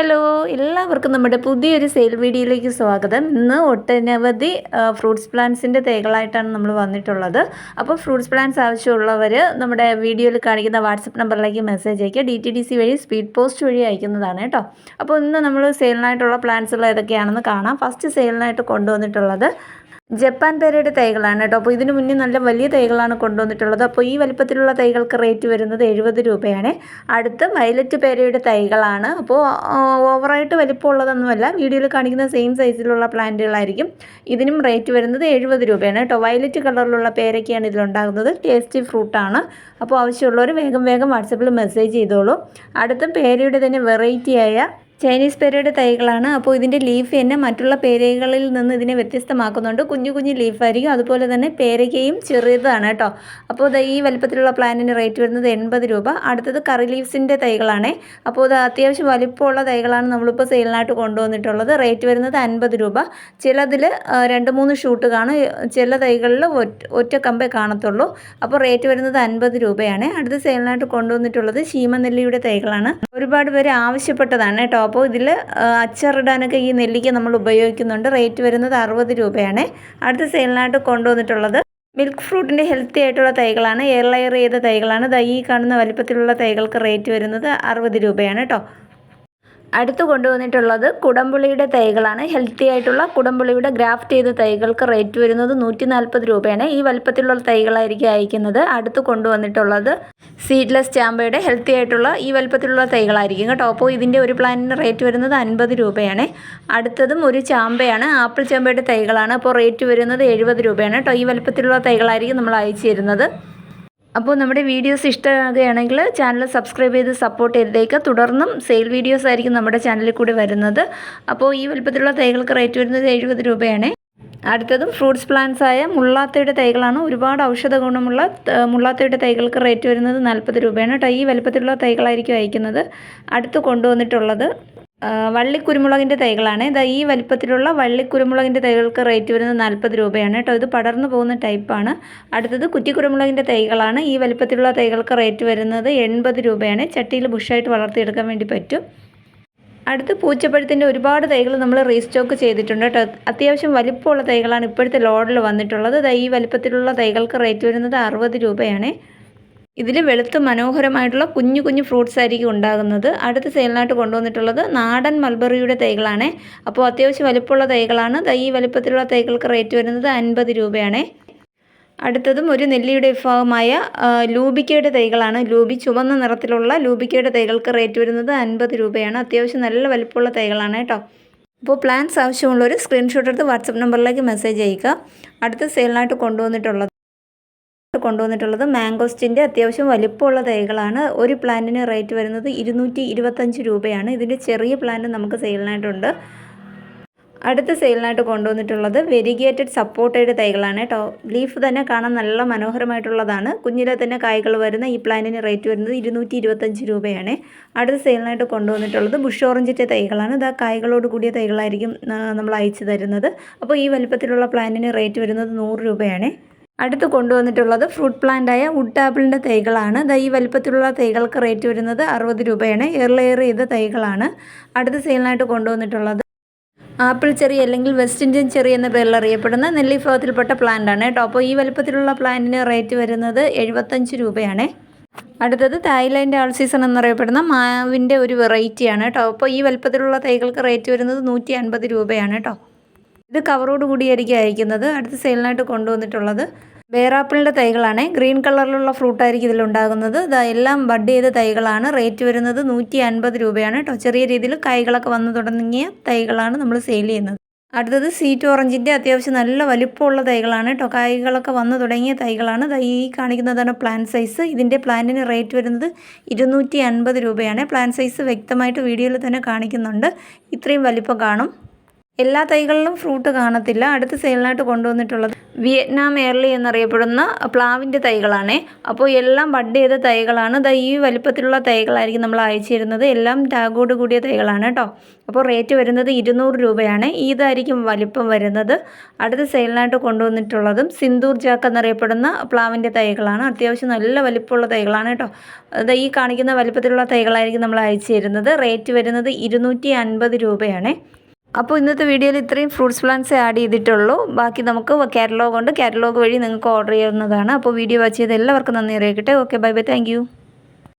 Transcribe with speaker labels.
Speaker 1: Hello എല്ലാവർക്കും നമ്മുടെ പുതിയൊരു സെയിൽ വീഡിയോയിലേക്ക് സ്വാഗതം. ഇന്ന് ഒട്ടനവധി ഫ്രൂട്ട്സ് പ്ലാന്റ്സിന്റെ തൈകളായിട്ടാണ് നമ്മൾ വന്നിട്ടുള്ളത്. അപ്പോൾ ഫ്രൂട്ട്സ് പ്ലാന്റ്സ് ആവശ്യമുള്ളവർ നമ്മുടെ വീഡിയോയിൽ കാണിക്കുന്ന വാട്സപ്പ് നമ്പറിലേക്ക് മെസ്സേജ് അയക്കുക. ഡി ടി ഡി സി വഴി സ്പീഡ് പോസ്റ്റ് വഴി അയക്കുന്നതാണ് കേട്ടോ. അപ്പോൾ ഇന്ന് നമ്മൾ സെയിലിനായിട്ടുള്ള പ്ലാന്റ്സുകൾ ഏതൊക്കെയാണെന്ന് കാണാം. ഫസ്റ്റ് സെയിലിനായിട്ട് കൊണ്ടുവന്നിട്ടുള്ളത് ജപ്പാൻ പേരയുടെ തൈകളാണ് കേട്ടോ. അപ്പോൾ ഇതിനു മുന്നേ നല്ല വലിയ തൈകളാണ് കൊണ്ടുവന്നിട്ടുള്ളത്. അപ്പോൾ ഈ വലിപ്പത്തിലുള്ള തൈകൾക്ക് റേറ്റ് വരുന്നത് എഴുപത് രൂപയാണ്. അടുത്ത് വയലറ്റ് പേരയുടെ തൈകളാണ്. അപ്പോൾ ഓവറായിട്ട് വലിപ്പമുള്ളതൊന്നുമല്ല. വീഡിയോയിൽ കാണിക്കുന്ന സെയിം സൈസിലുള്ള പ്ലാന്റുകളായിരിക്കും. ഇതിനും റേറ്റ് വരുന്നത് എഴുപത് രൂപയാണ് കേട്ടോ. വയലറ്റ് കളറിലുള്ള പേരയ്ക്കാണ് ഇതിലുണ്ടാകുന്നത്. ടേസ്റ്റി ഫ്രൂട്ടാണ്. അപ്പോൾ ആവശ്യമുള്ളവർ വേഗം വേഗം വാട്സപ്പിൽ മെസ്സേജ് ചെയ്തോളൂ. അടുത്ത പേരയുടെ തന്നെ വെറൈറ്റിയായ ചൈനീസ് പേരയുടെ തൈകളാണ്. അപ്പോൾ ഇതിന്റെ ലീഫ് തന്നെ മറ്റുള്ള പേരകളിൽ നിന്ന് ഇതിനെ വ്യത്യസ്തമാക്കുന്നുണ്ട്. കുഞ്ഞു കുഞ്ഞു ലീഫായിരിക്കും. അതുപോലെ തന്നെ പേരയ്ക്കയും ചെറിയതാണ് കേട്ടോ. അപ്പോൾ ഇത് ഈ വലുപ്പത്തിലുള്ള പ്ലാന്റിന് റേറ്റ് വരുന്നത് എൺപത് രൂപ. അടുത്തത് കറി ലീവ്സിന്റെ തൈകളാണ്. അപ്പോൾ ഇത് അത്യാവശ്യം വലിപ്പമുള്ള തൈകളാണ് നമ്മളിപ്പോൾ സെയിലിനായിട്ട് കൊണ്ടുവന്നിട്ടുള്ളത്. റേറ്റ് വരുന്നത് അൻപത് രൂപ. ചിലതിൽ രണ്ട് മൂന്ന് ഷൂട്ട് കാണും. ചില തൈകളിൽ ഒറ്റ ഒറ്റ കമ്പേ കാണത്തുള്ളൂ. അപ്പോൾ റേറ്റ് വരുന്നത് അൻപത് രൂപയാണ്. അടുത്ത സെയിലിനായിട്ട് കൊണ്ടുവന്നിട്ടുള്ളത് ശീമനെല്ലിയുടെ തൈകളാണ്. ഒരുപാട് പേര് ആവശ്യപ്പെട്ടതാണ് കേട്ടോ. അപ്പോൾ ഇതിൽ അച്ചറിടാനൊക്കെ ഈ നെല്ലിക്ക നമ്മൾ ഉപയോഗിക്കുന്നുണ്ട്. റേറ്റ് വരുന്നത് അറുപത് രൂപയാണ്. അടുത്ത സെയിലിനായിട്ട് കൊണ്ടുവന്നിട്ടുള്ളത് മിൽക്ക് ഫ്രൂട്ടിന്റെ ഹെൽത്തി ആയിട്ടുള്ള തൈകളാണ്. എയർ ലെയർ ചെയ്ത തൈകളാണ്. ദൈ കാണുന്ന വലിപ്പത്തിലുള്ള തൈകൾക്ക് റേറ്റ് വരുന്നത് അറുപത് രൂപയാണ് കേട്ടോ. അടുത്ത് കൊണ്ടുവന്നിട്ടുള്ളത് കുടംപുളിയുടെ തൈകളാണ്. ഹെൽത്തി ആയിട്ടുള്ള കുടംപുളിയുടെ ഗ്രാഫ്റ്റ് ചെയ്ത തൈകൾക്ക് റേറ്റ് വരുന്നത് നൂറ്റി നാൽപ്പത് രൂപയാണ്. ഈ വലിപ്പത്തിലുള്ള തൈകളായിരിക്കും അയക്കുന്നത്. അടുത്ത് കൊണ്ടുവന്നിട്ടുള്ളത് സീഡ്ലെസ് ചാമ്പയുടെ ഹെൽത്തി ആയിട്ടുള്ള ഈ വലുപ്പത്തിലുള്ള തൈകളായിരിക്കും കേട്ടോ. അപ്പോൾ ഇതിന്റെ ഒരു പ്ലാന്റിന് റേറ്റ് വരുന്നത് അൻപത് രൂപയാണ്. അടുത്തതും ഒരു ചാമ്പയാണ്. ആപ്പിൾ ചാമ്പയുടെ തൈകളാണ്. അപ്പോൾ റേറ്റ് വരുന്നത് എഴുപത് രൂപയാണ് കേട്ടോ. ഈ വലുപ്പത്തിലുള്ള തൈകളായിരിക്കും നമ്മൾ അയച്ചു തരുന്നത്. അപ്പോൾ നമ്മുടെ വീഡിയോസ് ഇഷ്ടമാകുകയാണെങ്കിൽ ചാനൽ സബ്സ്ക്രൈബ് ചെയ്ത് സപ്പോർട്ട് ചെയ്തേക്ക്. തുടർന്നും സെയിൽ വീഡിയോസ് ആയിരിക്കും നമ്മുടെ ചാനലിൽ കൂടി വരുന്നത്. അപ്പോൾ ഈ വലുപ്പത്തിലുള്ള തൈകൾക്ക് റേറ്റ് വരുന്നത് എഴുപത് രൂപയാണ്. അടുത്തതും ഫ്രൂട്ട്സ് പ്ലാന്റ്സ് ആയ മുള്ളാത്തയുടെ തൈകളാണ്. ഒരുപാട് ഔഷധ ഗുണമുള്ള മുള്ളാത്തയുടെ തൈകൾക്ക് റേറ്റ് വരുന്നത് നാൽപ്പത് രൂപയാണ്. കേട്ടോ ഈ വലുപ്പത്തിലുള്ള തൈകളായിരിക്കും അയക്കുന്നത്. അടുത്ത് കൊണ്ടുവന്നിട്ടുള്ളത് വള്ളിക്കുരുമുളകിന്റെ തൈകളാണ്. ഇതാ ഈ വലിപ്പത്തിലുള്ള വള്ളിക്കുരുമുളകിന്റെ തൈകൾക്ക് റേറ്റ് വരുന്നത് നാൽപ്പത് രൂപയാണ്. കേട്ടോ ഇത് പടർന്നു പോകുന്ന ടൈപ്പാണ്. അടുത്തത് കുറ്റിക്കുരുമുളകിന്റെ തൈകളാണ്. ഈ വലിപ്പത്തിലുള്ള തൈകൾക്ക് റേറ്റ് വരുന്നത് എൺപത് രൂപയാണ്. ചട്ടിയിൽ ബുഷായിട്ട് വളർത്തിയെടുക്കാൻ വേണ്ടി പറ്റും. അടുത്ത് പൂച്ചപ്പഴത്തിന്റെ ഒരുപാട് തൈകൾ നമ്മൾ റീസ്റ്റോക്ക് ചെയ്തിട്ടുണ്ട് കേട്ടോ. അത്യാവശ്യം വലിപ്പമുള്ള തൈകളാണ് ഇപ്പോഴത്തെ ലോഡിൽ വന്നിട്ടുള്ളത്. ഈ വലിപ്പത്തിലുള്ള തൈകൾക്ക് റേറ്റ് വരുന്നത് അറുപത് രൂപയാണ്. ഇതിൽ വെളുത്ത് മനോഹരമായിട്ടുള്ള കുഞ്ഞു കുഞ്ഞു ഫ്രൂട്ട്സ് ആയിരിക്കും ഉണ്ടാകുന്നത്. അടുത്ത സെയിലിനായിട്ട് കൊണ്ടുവന്നിട്ടുള്ളത് നാടൻ മൽബറിയുടെ തൈകളാണ്. അപ്പോൾ അത്യാവശ്യം വലിപ്പമുള്ള തൈകളാണ്. ഈ വലിപ്പത്തിലുള്ള തൈകൾക്ക് റേറ്റ് വരുന്നത് അൻപത് രൂപയാണ്. അടുത്തതും ഒരു നെല്ലിയുടെ വിഭാഗമായ ലൂബിക്കയുടെ തൈകളാണ്. ലൂബി ചുവന്ന നിറത്തിലുള്ള ലൂബിക്കയുടെ തൈകൾക്ക് റേറ്റ് വരുന്നത് അൻപത് രൂപയാണ്. അത്യാവശ്യം നല്ല വലിപ്പമുള്ള തൈകളാണ് കേട്ടോ. അപ്പോൾ പ്ലാൻസ് ആവശ്യമുള്ളവർ സ്ക്രീൻഷോട്ട് എടുത്ത് വാട്സപ്പ് നമ്പറിലേക്ക് മെസ്സേജ് അയക്കുക അടുത്ത സെയിലിനായിട്ട് കൊണ്ടുവന്നിട്ടുള്ളത് കൊണ്ടുവന്നിട്ടുള്ളത് മാംഗോസ്റ്റിന്റെ അത്യാവശ്യം വലിപ്പമുള്ള തൈകളാണ്. ഒരു പ്ലാന്റിന് റേറ്റ് വരുന്നത് ഇരുന്നൂറ്റി രൂപയാണ്. ഇതിന്റെ ചെറിയ പ്ലാന്റ് നമുക്ക് സെയിലിനായിട്ടുണ്ട് അടുത്ത സെയിലിനായിട്ട് കൊണ്ടുവന്നിട്ടുള്ളത് വെരിഗേറ്റഡ് സപ്പോർട്ടേഡ് തൈകളാണ് കേട്ടോ. ലീഫ് തന്നെ കാണാൻ നല്ല മനോഹരമായിട്ടുള്ളതാണ്. കുഞ്ഞിലെ തന്നെ കായ്കൾ വരുന്ന ഈ പ്ലാന്റിന് റേറ്റ് വരുന്നത് ഇരുന്നൂറ്റി ഇരുപത്തഞ്ച് രൂപയാണ്. അടുത്ത സെയിലിനായിട്ട് കൊണ്ടുവന്നിട്ടുള്ളത് ബുഷ് ഓറഞ്ചിന്റെ തൈകളാണ്. ഇത് കായ്കളോട് കൂടിയ തൈകളായിരിക്കും നമ്മൾ അയച്ചു തരുന്നത്. അപ്പോൾ ഈ വലിപ്പത്തിലുള്ള പ്ലാന്റിന് റേറ്റ് വരുന്നത് നൂറ് രൂപയാണ്. അടുത്ത് കൊണ്ടുവന്നിട്ടുള്ളത് ഫ്രൂട്ട് പ്ലാന്റായ വുഡ് ആപ്പിളിന്റെ തൈകളാണ്. ഈ വലിപ്പത്തിലുള്ള തൈകൾക്ക് റേറ്റ് വരുന്നത് അറുപത് രൂപയാണ്. എയർ ലെയർ ചെയ്ത തൈകളാണ്. അടുത്ത സെയിലിനായിട്ട് കൊണ്ടുവന്നിട്ടുള്ളത് ആപ്പിൾ ചെറി അല്ലെങ്കിൽ വെസ്റ്റ് ഇന്ത്യൻ ചെറി എന്ന പേരിൽ അറിയപ്പെടുന്ന നെല്ലിഫോത്തിൽപ്പെട്ട പ്ലാന്റ് ആണ് കേട്ടോ. അപ്പോൾ ഈ വലിപ്പത്തിലുള്ള പ്ലാന്റിന് റേറ്റ് വരുന്നത് എഴുപത്തഞ്ച് രൂപയാണ്. അടുത്തത് തായ്ലാൻഡ് ആൾ സീസൺ എന്നറിയപ്പെടുന്ന മാവിന്റെ ഒരു വെറൈറ്റിയാണ് കേട്ടോ. അപ്പോൾ ഈ വലിപ്പത്തിലുള്ള തൈകൾക്ക് റേറ്റ് വരുന്നത് നൂറ്റി അൻപത് രൂപയാണ് കേട്ടോ. ഇത് കവറോട് കൂടിയായിരിക്കും അയക്കുന്നത് അടുത്ത സെയിലിനായിട്ട് കൊണ്ടുവന്നിട്ടുള്ളത് ബേറാപ്പിളിന്റെ തൈകളാണ്. ഗ്രീൻ കളറിലുള്ള ഫ്രൂട്ടായിരിക്കും ഇതിലുണ്ടാകുന്നത്. ഇതാ എല്ലാം ബഡ് ചെയ്ത തൈകളാണ്. റേറ്റ് വരുന്നത് നൂറ്റി അൻപത് രൂപയാണ് കേട്ടോ. ചെറിയ രീതിയിൽ കൈകളൊക്കെ വന്നു തുടങ്ങിയ തൈകളാണ് നമ്മൾ സെയിൽ ചെയ്യുന്നത്. അടുത്തത് സീറ്റ് ഓറഞ്ചിന്റെ അത്യാവശ്യം നല്ല വലിപ്പമുള്ള തൈകളാണ് കേട്ടോ. കായ്കളൊക്കെ വന്നു തുടങ്ങിയ തൈകളാണ്. ഈ കാണിക്കുന്നതാണ് പ്ലാൻ സൈസ്. ഇതിന്റെ പ്ലാന്റിന് റേറ്റ് വരുന്നത് ഇരുന്നൂറ്റി അൻപത് രൂപയാണ്. പ്ലാൻ സൈസ് വ്യക്തമായിട്ട് വീഡിയോയിൽ തന്നെ കാണിക്കുന്നുണ്ട്. ഇത്രയും വലിപ്പം കാണും. എല്ലാ തൈകളിലും ഫ്രൂട്ട് കാണത്തില്ല. അടുത്ത സെയിലിനായിട്ട് കൊണ്ടുവന്നിട്ടുള്ളത് വിയറ്റ്നാം എയർലി എന്നറിയപ്പെടുന്ന പ്ലാവിന്റെ തൈകളാണ്. അപ്പോൾ എല്ലാം ബഡ് ചെയ്ത തൈകളാണ്. ദാ ഈ വലിപ്പത്തിലുള്ള തൈകളായിരിക്കും നമ്മൾ അയച്ചു തരുന്നത് എല്ലാം ടാഗോട് കൂടിയ തൈകളാണ് കേട്ടോ. അപ്പോൾ റേറ്റ് വരുന്നത് ഇരുന്നൂറ് രൂപയാണ്. ഇതായിരിക്കും വലിപ്പം വരുന്നത്. അടുത്ത സെയിലിനായിട്ട് കൊണ്ടുവന്നിട്ടുള്ളതും സിന്ദൂർ ജാക്ക് എന്നറിയപ്പെടുന്ന പ്ലാവിന്റെ തൈകളാണ്. അത്യാവശ്യം നല്ല വലിപ്പമുള്ള തൈകളാണ് കേട്ടോ. അത് ഈ കാണിക്കുന്ന വലിപ്പത്തിലുള്ള തൈകളായിരിക്കും നമ്മൾ അയച്ചു തരുന്നത് റേറ്റ് വരുന്നത് ഇരുന്നൂറ്റി അൻപത് രൂപയാണേ. അപ്പോൾ ഇന്നത്തെ വീഡിയോയിൽ ഇത്രയും ഫ്രൂട്ട്സ് പ്ലാന്റ്സ് ആഡ് ചെയ്തിട്ടുള്ളൂ. ബാക്കി നമുക്ക് കാറ്റലോഗ് ഉണ്ട്. കാറ്റലോഗ് വഴി നിങ്ങൾക്ക് ഓർഡർ ചെയ്യുന്നതാണ്. അപ്പോൾ വീഡിയോ വാച്ച് ചെയ്ത് എല്ലാവർക്കും നന്ദി അറിയിക്കട്ടെ. Okay bye bye. താങ്ക്